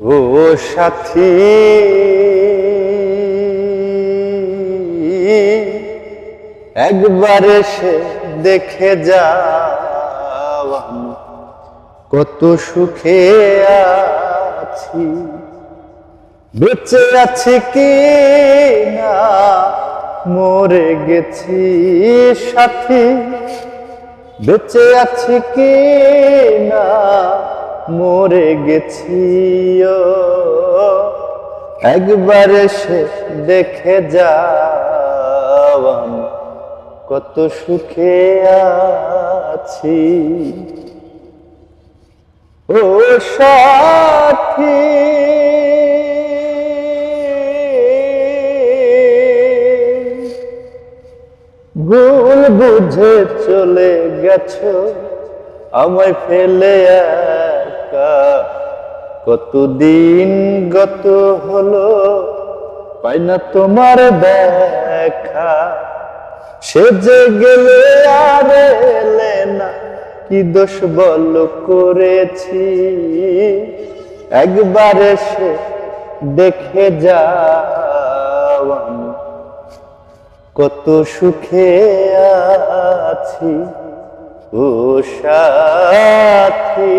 ও সাথী, একবার এসে দেখে আমি। কত সুখে আছি। বেঁচে আছি কি না? মরে গেছি সাথী। বেঁচে আছি কি না? মরে গেছি একবার এসে দেখে যাও কত সুখে আছি। ও সাথী, ভুল বুঝে চলে গেছো, আমায় ফেলে একা। কতদিন গত হলো, পাই না তোমার দেখা। সে যে গেলে আর এলে না, কি দোষ বল করেছি? একবার এসে দেখে আমি। কত সুখে আছি, ও সাথী।